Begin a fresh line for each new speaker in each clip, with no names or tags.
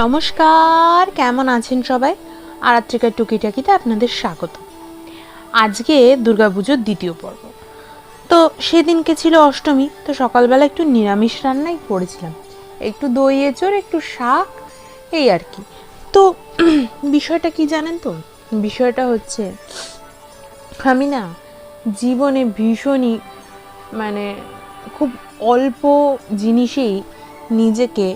নমস্কার, কেমন আছেন সবাই? আরাত্রিকার টুকিটাকিতে আপনাদের স্বাগত। আজকে দুর্গাপুজোর দ্বিতীয় পর্ব। তো সেদিনকে ছিল অষ্টমী, তো সকালবেলা একটু নিরামিষ রান্নাই করেছিলাম। একটু দই, এঁচড়, একটু শাক, এই আর কি। তো বিষয়টা কি জানেন তো? বিষয়টা হচ্ছে, আমি না জীবনে ভীষণই মানে খুব অল্প জিনিসেই নিজেকে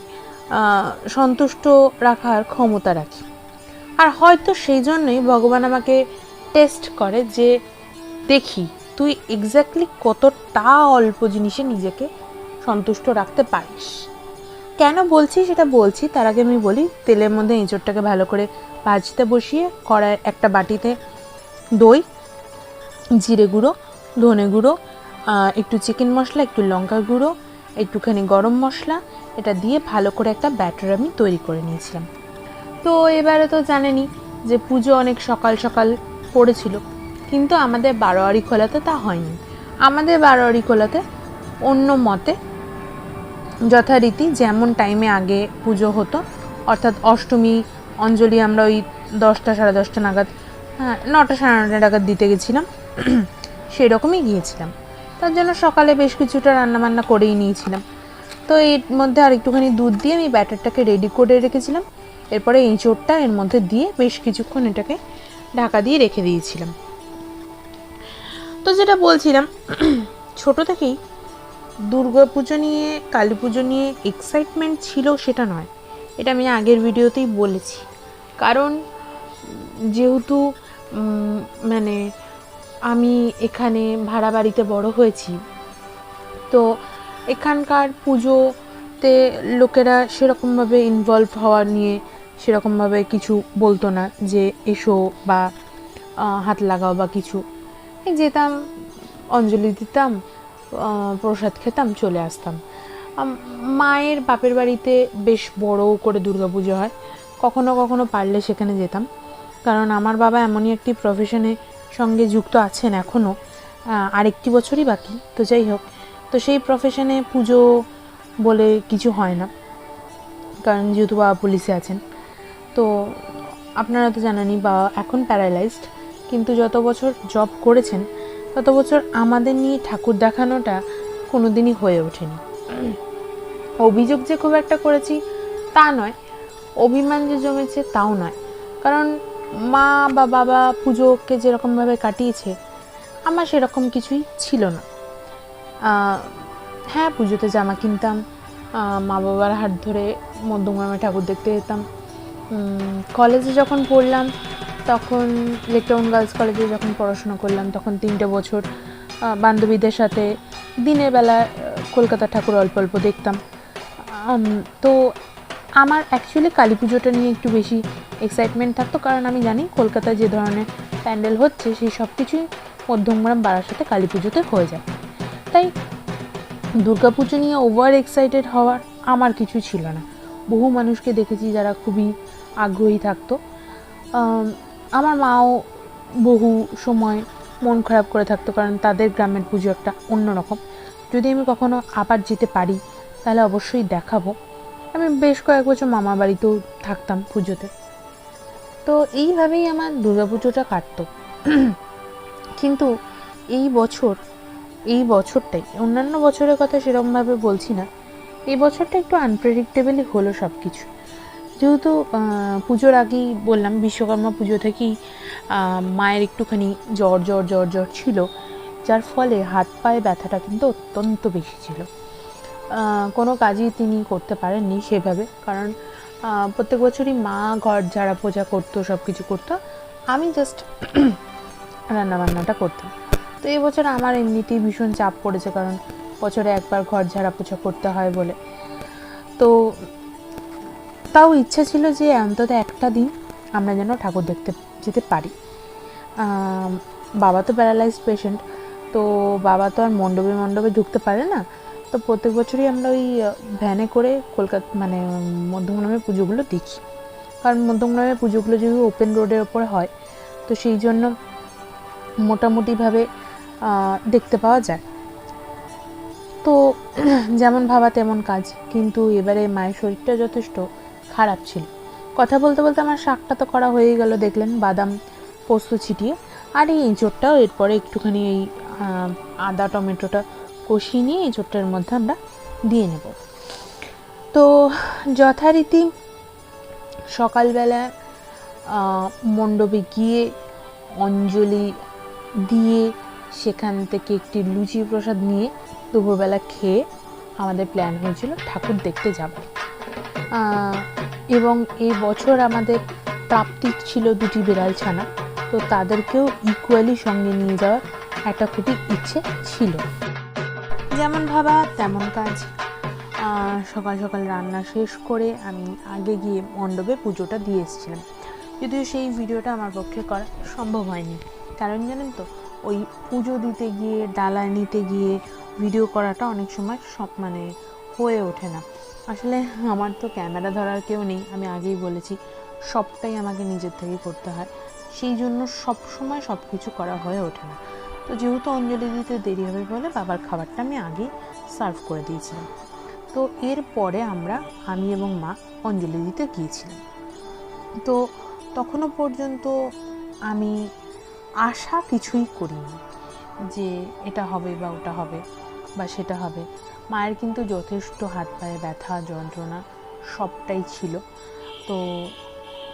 সন্তুষ্ট রাখার ক্ষমতা রাখি। আর হয়তো সেই জন্যই ভগবান আমাকে টেস্ট করে যে, দেখি, তুই এক্স্যাক্টলি কতটা অল্প জিনিসে নিজেকে সন্তুষ্ট রাখতে পারিস? কেন বলছি সেটা বলছি, তার আগে আমি বলি, তেলের মধ্যে এঁচড়টাকে ভালো করে ভাজতে বসিয়ে কড়াই একটা বাটিতে দই, জিরে গুঁড়ো, ধনে গুঁড়ো একটু চিকেন মশলা, একটু লঙ্কা গুঁড়ো একটুখানি গরম মশলা, এটা দিয়ে ভালো করে একটা ব্যাটার আমি তৈরি করে নিয়েছিলাম। তো এবারে তো জানেনই যে পুজো অনেক সকাল সকাল পড়েছিল, কিন্তু আমাদের বারোয়ারি খোলাতে তা হয়নি। আমাদের বারোয়ারি খোলাতে অন্য মতে যথারীতি যেমন টাইমে আগে পুজো হতো, অর্থাৎ অষ্টমী, অঞ্জলি আমরা ওই দশটা, সাড়ে দশটা নাগাদ হ্যাঁ নটা, সাড়ে নটা নাগাদ দিতে গেছিলাম সেই রকমই গিয়েছিলাম। তার জন্য সকালে বেশ কিছুটা রান্নাবান্না করেই নিয়েছিলাম। তো এর মধ্যে আর একটুখানি দুধ দিয়ে আমি ব্যাটারটাকে রেডি করে রেখেছিলাম। এরপরে এঁচোড়টা এর মধ্যে দিয়ে বেশ কিছুক্ষণ এটাকে ঢাকা দিয়ে রেখে দিয়েছিলাম। তো যেটা বলছিলাম, ছোট থেকেই দুর্গা পুজো নিয়ে, কালী পুজো নিয়ে এক্সাইটমেন্ট ছিল সেটা নয়। এটা আমি আগের ভিডিওতেই বলেছি। কারণ যেহেতু মানে আমি এখানে ভাড়া বাড়িতে বড় হয়েছি। তো এখানকার পুজোতে লোকেরা সেরকমভাবে ইনভলভ হওয়া নিয়ে সেরকমভাবে কিছু বলতো না যে এসো বা হাত লাগাও বা কিছু। যেতাম, অঞ্জলি দিতাম প্রসাদ খেতাম, চলে আসতাম। মায়ের বাপের বাড়িতে বেশ বড় করে দুর্গাপুজো হয়। কখনো কখনো পারলে সেখানে যেতাম। কারণ আমার বাবা এমনই একটি প্রফেশনে সঙ্গে যুক্ত আছেন এখনও আরেকটি বছরই বাকি। তো যাই হোক, তো সেই প্রফেশনে পুজো বলে কিছু হয় না, কারণ যেহেতু বাবা পুলিশে আছেন। তো আপনারা তো জানেনই, বাবা এখন প্যারালাইজড কিন্তু যত বছর জব করেছেন, তত বছর আমাদের নিয়ে ঠাকুর দেখানোটা কোনো দিনই হয়ে ওঠেনি। অভিযোগ যে খুব একটা করেছি, তা নয়। অভিমান যে জমেছে, তাও নয়। কারণ মা বা বাবা পুজোকে যেরকমভাবে কাটিয়েছে, আমার সেরকম কিছুই ছিল না। হ্যাঁ পুজোতে জামা কিনতাম মা বাবার হাত ধরে মধ্যমগ্রামে ঠাকুর দেখতে যেতাম। কলেজে যখন পড়লাম, তখন লেকটাউন গার্লস কলেজে যখন পড়াশোনা করলাম, তখন তিনটে বছর বান্ধবীদের সাথে দিনের বেলা কলকাতা ঠাকুর অল্প অল্প দেখতাম। তো আমার অ্যাকচুয়ালি কালী পুজোটা নিয়ে একটু বেশি এক্সাইটমেন্ট থাকতো, কারণ আমি জানি কলকাতায় যে ধরনের প্যান্ডেল হচ্ছে সেই সব কিছুই মধ্যমগ্রাম সাথে কালী পুজোতে হয়ে যায়। তাই দুর্গাপুজো নিয়ে ওভার এক্সাইটেড হওয়ার আমার কিছু ছিল না। বহু মানুষকে দেখেছি যারা খুবই আগ্রহী থাকতো। আমার মাও বহু সময় মন খারাপ করে থাকতো, কারণ তাদের গ্রামের পুজো একটা অন্যরকম। যদি আমি কখনো আবার যেতে পারি, তাহলে অবশ্যই দেখাবো। আমি বেশ কয়েক বছর মামার বাড়িতেও থাকতাম পুজোতে। তো এইভাবেই আমার দুর্গাপুজোটা কাটতো। কিন্তু এই বছর, এই বছরটাই, অন্যান্য বছরের কথা সেরকমভাবে বলছি না। এই বছরটা একটু আনপ্রেডিক্টেবলই হলো সব কিছু যেহেতু পুজোর আগেই বললাম, বিশ্বকর্মা পুজো থেকেই মায়ের একটুখানি জ্বর জ্বর জ্বর জ্বর ছিল। যার ফলে হাত পায়ে ব্যথাটা কিন্তু অত্যন্ত বেশি ছিল। কোনো কাজই তিনি করতে পারেননি সেভাবে। কারণ প্রত্যেক বছরই মা ঘর ঝাড়া পোজা করতো সব কিছু করতো, আমি জাস্ট রান্নাবান্নাটা করতাম। তো এবছর আমার এমনিতেই ভীষণ চাপ পড়েছে, কারণ বছরে একবার ঘর ঝাড়া পোছা করতে হয় বলে। তো তাও ইচ্ছা ছিল যে অন্তত একটা দিন আমরা যেন ঠাকুর দেখতে যেতে পারি। বাবা তো প্যারালাইজড পেশেন্ট তো বাবা তো আর মণ্ডপে মণ্ডপে ঢুকতে পারে না। তো প্রত্যেক বছরই আমরা ওই ভ্যানে করে কলকাতা মানে মধ্যমগ্রামের পুজোগুলো দেখি। কারণ মধ্যমগ্রামের পুজোগুলো যেহেতু ওপেন রোডের ওপরে হয়, তো সেই জন্য মোটামুটিভাবে দেখতে পাওয়া যায়। তো যেমন ভাবা তেমন কাজ, কিন্তু এবারে মায়ের শরীরটা যথেষ্ট খারাপ ছিল। কথা বলতে বলতে আমার শাকটা তো করা হয়ে গেল, দেখলেন বাদাম পোস্ত ছিটিয়ে। আর এই এঁচোড়টাও এরপরে একটুখানি এই আদা, টমেটোটা কষিয়ে নিয়ে এই এঁচোড়টার মধ্যে আমরা দিয়ে নেব। তো যথারীতি সকালবেলা মণ্ডপে গিয়ে অঞ্জলি দিয়ে সেখান থেকে একটি লুচি প্রসাদ নিয়ে দুপুরবেলা খেয়ে আমাদের প্ল্যান হয়েছিল ঠাকুর দেখতে যাব। এবং এই বছর আমাদের প্রাপ্তি ছিল দুটি বিড়াল ছানা, তো তাদেরকেও ইকুয়ালি সঙ্গে নিয়ে যাওয়ার একটা খুবই ইচ্ছে ছিল। যেমন ভাবা, তেমন কাজ। সকাল সকাল রান্না শেষ করে আমি আগে গিয়ে মণ্ডপে পুজোটা দিয়ে এসেছিলাম। যদিও সেই ভিডিওটা আমার পক্ষে করা সম্ভব হয়নি। কারণ জানেন তো, ওই পুজো দিতে গিয়ে, ডালা নিতে গিয়ে ভিডিও করাটা অনেক সময় সব মানে হয়ে ওঠে না। আসলে আমার তো ক্যামেরা ধরার কেউ নেই, আমি আগেই বলেছি, সবটাই আমাকে নিজের থেকে করতে হয়। সেই জন্য সব সময় সব কিছু করা হয়ে ওঠে না। তো যেহেতু অঞ্জলি দিতে দেরি হবে বলে বাবার খাবারটা আমি আগে সার্ভ করে দিয়েছিলাম। তো এরপরে আমরা, আমি এবং মা অঞ্জলি দিতে গিয়েছিলাম। তো তখনও পর্যন্ত আমি আশা কিছুই করিনি যে এটা হবে বা ওটা হবে বা সেটা হবে। মায়ের কিন্তু যথেষ্ট হাত পায়ে ব্যথা, যন্ত্রণা সবটাই ছিল। তো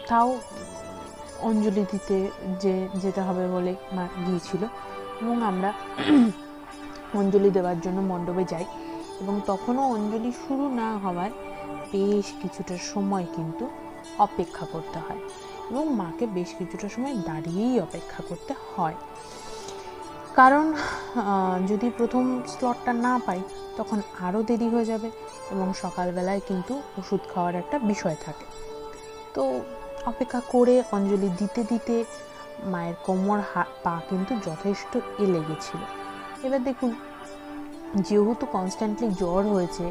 তাও অঞ্জলি দিতে যে যেতে হবে বলে মা গিয়েছিল। এবং আমরা অঞ্জলি দেওয়ার জন্য মণ্ডপে যাই। এবং তখনও অঞ্জলি শুরু না হওয়ায় বেশ কিছুটা সময় কিন্তু অপেক্ষা করতে হয়। এবং মাকে বেশ কিছুটা সময় দাঁড়িয়েই অপেক্ষা করতে হয়। কারণ যদি প্রথম স্লটটা না পাই, তখন আরও দেরি হয়ে যাবে এবং সকালবেলায় কিন্তু ওষুধ খাওয়ার একটা বিষয় থাকে। তো অপেক্ষা করে অঞ্জলি দিতে দিতে মায়ের কোমর পা কিন্তু যথেষ্ট এ গেছিল এবার দেখুন, যেহেতু কনস্ট্যান্টলি জ্বর হয়েছে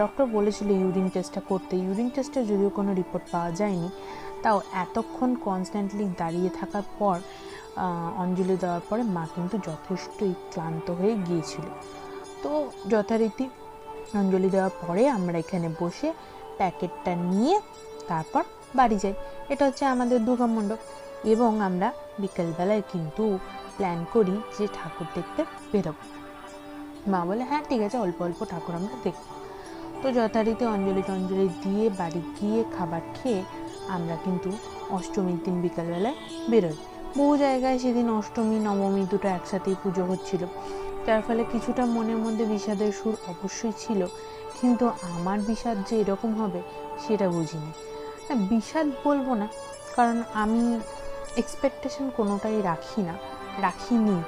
ডক্টর বলেছিল ইউরিন টেস্টটা করতে। ইউরিন টেস্টে যদিও কোনো রিপোর্ট পাওয়া যায়নি, তাও এতক্ষণ কনস্ট্যান্টলি দাঁড়িয়ে থাকার পর অঞ্জলি দেওয়ার পরে মা কিন্তু যথেষ্টই ক্লান্ত হয়ে গিয়েছিল। তো যথারীতি অঞ্জলি দেওয়ার পরে আমরা এখানে বসে প্যাকেটটা নিয়ে তারপর বাড়ি যাই। এটা হচ্ছে আমাদের দুর্গা মণ্ডপ। এবং আমরা বিকেলবেলায় কিন্তু প্ল্যান করি যে ঠাকুর দেখতে বেরোবো। মা বলে হ্যাঁ ঠিক আছে, অল্প অল্প ঠাকুর আমরা দেখব। তো যথারীতি অঞ্জলি টঞ্জলি দিয়ে বাড়ি গিয়ে খাবার খেয়ে আমরা কিন্তু অষ্টমীর দিন বিকালবেলায় বেরোই। বহু জায়গায় সেদিন অষ্টমী, নবমী দুটো একসাথেই পুজো হচ্ছিল। যার ফলে কিছুটা মনের মধ্যে বিষাদের সুর অবশ্যই ছিল, কিন্তু আমার বিষাদ যে এরকম হবে, সেটা বুঝিনি। না বিষাদ বলব না, কারণ আমি এক্সপেকটেশন কোনোটাই রাখি না রাখিনি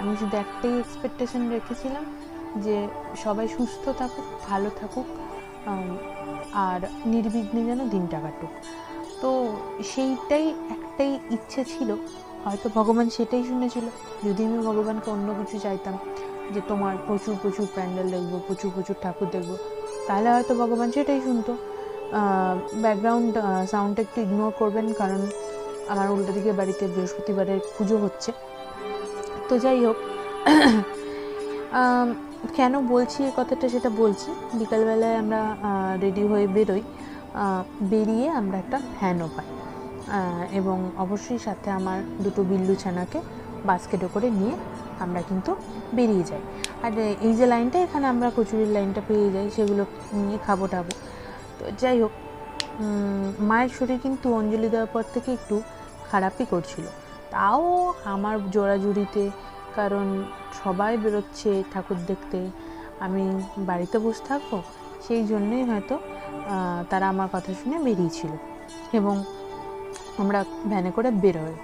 আমি শুধু একটাই এক্সপেকটেশন রেখেছিলাম যে সবাই সুস্থ থাকুক, ভালো থাকুক আর নির্বিঘ্নে যেন দিনটা কাটুক। তো সেইটাই একটাই ইচ্ছে ছিল, হয়তো ভগবান সেটাই শুনেছিল। যদি আমি ভগবানকে অন্য কিছু চাইতাম, যে তোমার প্রচুর প্রচুর প্যান্ডেল দেখব, প্রচুর প্রচুর ঠাকুর দেখব, তাহলে হয়তো ভগবান সেটাই শুনতো। ব্যাকগ্রাউন্ড সাউন্ডটা একটু ইগনোর করবেন, কারণ আমার উল্টো দিকে বাড়িতে বৃহস্পতিবারের পুজো হচ্ছে। তো যাই হোক কেন বলছি এই কথাটা সেটা বলছি। বিকালবেলায় আমরা রেডি হয়ে বেরোই। বেরিয়ে আমরা একটা ভ্যানও পাই। এবং অবশ্যই সাথে আমার দুটো বিল্লু ছানাকে বাস্কেটে করে নিয়ে আমরা কিন্তু বেরিয়ে যাই। আর এই যে লাইনটা, এখানে আমরা কচুরির লাইনটা পেয়ে যাই, সেগুলো নিয়ে খাব টাবো তো যাই হোক মায়ের শরীর কিন্তু অঞ্জলি দেওয়ার পর থেকে একটু খারাপই করছিল। তাও আমার জোড়াজুড়িতে, কারণ সবাই বেরোচ্ছে ঠাকুর দেখতে, আমি বাড়িতে বসে থাকব, সেই জন্যই হয়তো তারা আমার কথা শুনে বেরিয়েছিল এবং আমরা ভ্যানে করে বেরোয়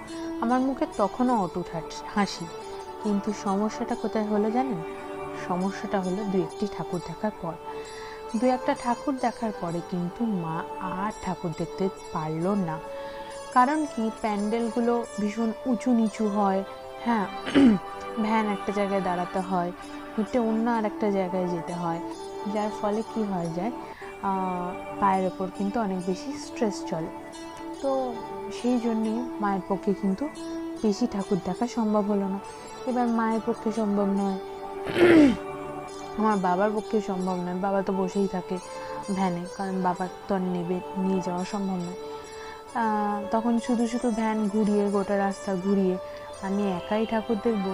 আমার মুখে তখনও অটুট হাস- হাসি। কিন্তু সমস্যাটা কোথায় হলো জানেন? সমস্যাটা হলো দু একটি ঠাকুর দেখার পর। দু একটা ঠাকুর দেখার পরে কিন্তু মা আর ঠাকুর দেখতে পারল না। কারণ কি? প্যান্ডেলগুলো ভীষণ উঁচু নিচু হয় হ্যাঁ? ভ্যান একটা জায়গায় দাঁড়াতে হয় হেঁটে অন্য আর একটা জায়গায় যেতে হয়। যার ফলে কি হয়ে যায় পায়ের ওপর কিন্তু অনেক বেশি স্ট্রেস চলে। তো সেই জন্যেই মায়ের পক্ষে কিন্তু বেশি ঠাকুর দেখা সম্ভব হলো না। এবার মায়ের পক্ষে সম্ভব নয়, আমার বাবার পক্ষে সম্ভব নয়। বাবা তো বসেই থাকে ভ্যানে, কারণ বাবার তো আর নেবে, নিয়ে যাওয়া সম্ভব নয়। তখন শুধু শুধু ভ্যান ঘুরিয়ে, গোটা রাস্তা ঘুরিয়ে আমি একাই ঠাকুর দেখব,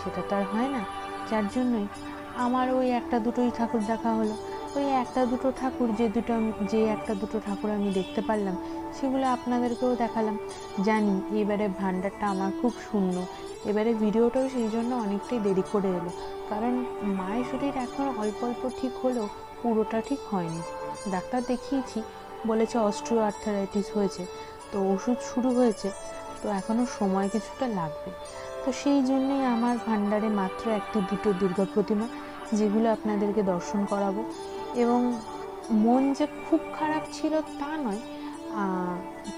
সেটা তো আর হয় না। যার জন্যই আমার ওই একটা দুটোই ঠাকুর দেখা হলো। ওই একটা দুটো ঠাকুর যে দুটো যে একটা দুটো ঠাকুর আমি দেখতে পারলাম, সেগুলো আপনাদেরকেও দেখালাম। জানি, এবারে ভান্ডারটা আমার খুব শূন্য। এবারে ভিডিওটাও সেই জন্য অনেকটাই দেরি করে এলো। কারণ মায়ের শরীর এখন অল্প অল্প ঠিক হলেও পুরোটা ঠিক হয়নি। ডাক্তার দেখিয়েছি বলেছে অস্ট্রিও আর্থারাইটিস হয়েছে, তো ওষুধ শুরু হয়েছে, তো এখনও সময় কিছুটা লাগবে। তো সেই জন্যেই আমার ভান্ডারে মাত্র একটি দুটো দুর্গা প্রতিমা, যেগুলো আপনাদেরকে দর্শন করাবো। এবং মন যে খুব খারাপ ছিল তা নয়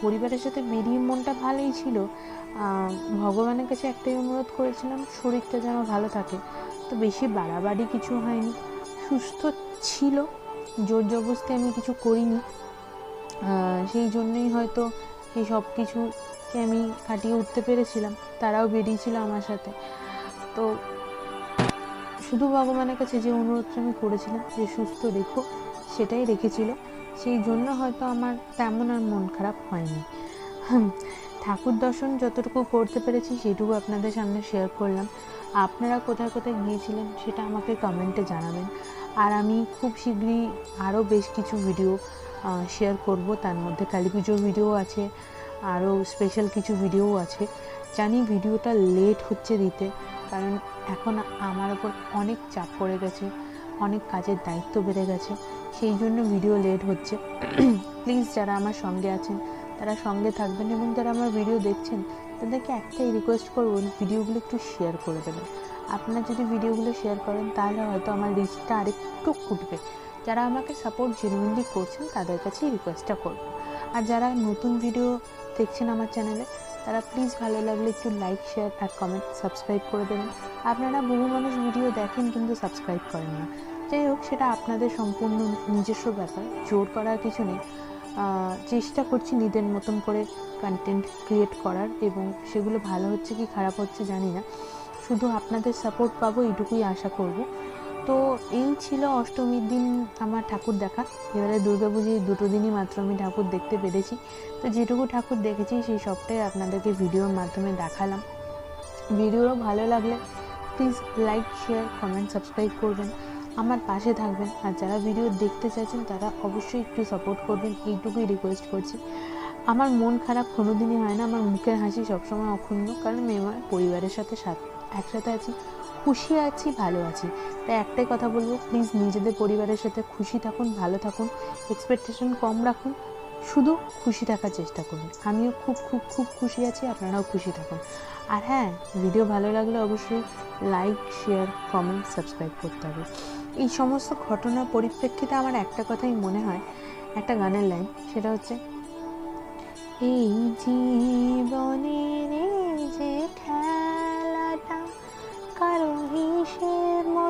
পরিবারের সাথে বেরিয়ে মনটা ভালোই ছিল। ভগবানের কাছে একটাই অনুরোধ করেছিলাম, শরীরটা যেন ভালো থাকে। তো বেশি বাড়াবাড়ি কিছু হয়নি, সুস্থ ছিল, জোর জবরদস্তি আমি কিছু করিনি। সেই জন্যই হয়তো এই সব কিছুকে আমি কাটিয়ে উঠতে পেরেছিলাম, তারাও বেরিয়েছিল আমার সাথে। তো শুধু ভগবানের কাছে যে অনুরোধটা আমি করেছিলাম, যে সুস্থ রেখো সেটাই রেখেছিল। সেই জন্য হয়তো আমার তেমন আর মন খারাপ হয়নি। ঠাকুর দর্শন যতটুকু করতে পেরেছি, সেটুকু আপনাদের সামনে শেয়ার করলাম। আপনারা কোথায় কোথায় গিয়েছিলেন, সেটা আমাকে কমেন্টে জানাবেন। আর আমি খুব শীঘ্রই আরও বেশ কিছু ভিডিও শেয়ার করব। তার মধ্যে কালী পুজোর ভিডিও আছে আরও স্পেশাল কিছু ভিডিও আছে। জানি ভিডিওটা লেট হচ্ছে দিতে, কারণ এখন আমার ওপর অনেক চাপ পড়ে গেছে, অনেক কাজের দায়িত্ব বেড়ে গেছে, সেই জন্য ভিডিও লেট হচ্ছে। প্লিজ যারা আমার সঙ্গে আছেন, তারা সঙ্গে থাকবেন এবং যারা আমার ভিডিও দেখছেন, তাদেরকে একটাই রিকোয়েস্ট করব ভিডিওগুলো একটু শেয়ার করে দেবেন। আপনারা যদি ভিডিওগুলো শেয়ার করেন, তাহলে হয়তো আমার রিচটা আরেকটু উঠবে। যারা আমাকে সাপোর্ট জেনুইনলি করছেন, তাদের কাছেই রিকোয়েস্টটা করব। আর যারা নতুন ভিডিও দেখছেন আমার চ্যানেলে তারা প্লিজ ভালো লাগলে একটু লাইক শেয়ার আর কমেন্ট সাবস্ক্রাইব করে দেবেন। আপনারা বহু মানুষ ভিডিও দেখেন কিন্তু সাবস্ক্রাইব করেন না। যাই হোক, সেটা আপনাদের সম্পূর্ণ নিজস্ব ব্যাপার, জোর করার কিছু নেই। চেষ্টা করছি নিজের মতন করে কন্টেন্ট ক্রিয়েট করার এবং সেগুলো ভালো হচ্ছে কি খারাপ হচ্ছে জানি না। শুধু আপনাদের সাপোর্ট পাবো, এইটুকুই আশা করব। তো এই ছিল অষ্টমীর দিন আমার ঠাকুর দেখা। এবারে দুর্গাপুজোর এই দুটো দিনই মাত্র আমি ঠাকুর দেখতে পেরেছি। তো যেটুকু ঠাকুর দেখেছি, সেই সবটাই আপনাদেরকে ভিডিওর মাধ্যমে দেখালাম। ভিডিও ভালো লাগলে please like share comment subscribe করবেন। আমার পাশে থাকবেন। আর যারা ভিডিও দেখতে চাইছেন, তারা অবশ্যই একটু সাপোর্ট করবেন। এইটুকুই রিকোয়েস্ট করছি। আমার মন খারাপ কোনো দিনই হয় না। আমার মুখের হাসি সবসময় অক্ষুণ্ণ। কারণ আমি আমার পরিবারের সাথে সাথ- একসাথে আছি। খুশি আছি, ভালো আছি। তাই একটাই কথা বলব প্লিজ নিজেদের পরিবারের সাথে খুশি থাকুন, ভালো থাকুন এক্সপেকটেশন কম রাখুন, শুধু খুশি থাকার চেষ্টা করুন। আমিও খুব খুব খুব খুশি আছি, আপনারাও খুশি থাকুন। আর হ্যাঁ ভিডিও ভালো লাগলে অবশ্যই লাইক শেয়ার কমেন্ট সাবস্ক্রাইব করতে হবে। এই সমস্ত ঘটনার পরিপ্রেক্ষিতে আমার একটা কথাই মনে হয়, একটা গানের লাইন সেটা হচ্ছে, এই জীবনের যে খেলাটা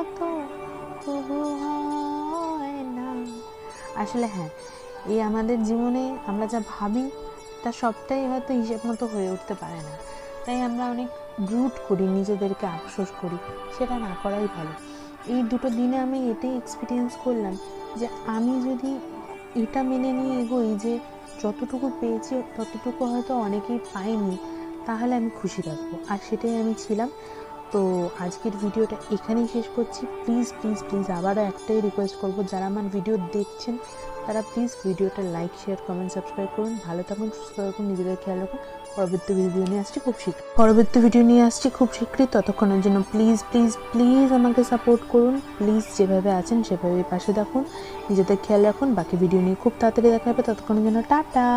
মতো তবু হয় না। আসলে হ্যাঁ এই আমাদের জীবনে আমরা যা ভাবি, তা সবটাই হয়তো হিসেব মতো হয়ে উঠতে পারে না। তাই আমরা অনেক রুট করি, নিজেদেরকে আফসোস করি, সেটা না করাই ভালো। এই দুটো দিনে আমি এটাই এক্সপিরিয়েন্স করলাম যে আমি যদি এটা মেনে নিয়ে এগোই যে যতটুকু পেয়েছি, ততটুকু হয়তো অনেকেই পাইনি তাহলে আমি খুশি থাকব। আর সেটাই আমি ছিলাম তো আজকের ভিডিওটা এখানেই শেষ করছি। প্লিজ প্লিজ প্লিজ আবারও একটাই রিকোয়েস্ট করব, যারা আমার ভিডিও দেখছেন, তারা প্লিজ ভিডিওটা লাইক শেয়ার কমেন্ট সাবস্ক্রাইব করুন। ভালো থাকুন, সুস্থ থাকুন, নিজেদের খেয়াল রাখুন। পরবর্তী ভিডিও নিয়ে আসছি খুব শীঘ্র পরবর্তী ভিডিও নিয়ে আসছি খুব শীঘ্রই। ততক্ষণের জন্য প্লিজ প্লিজ প্লিজ আমাকে সাপোর্ট করুন। প্লিজ যেভাবে আছেন সেভাবে পাশে দেখুন নিজেদের খেয়াল রাখুন। বাকি ভিডিও নিয়ে খুব তাড়াতাড়ি দেখা হবে। ততক্ষণের জন্য টাটা।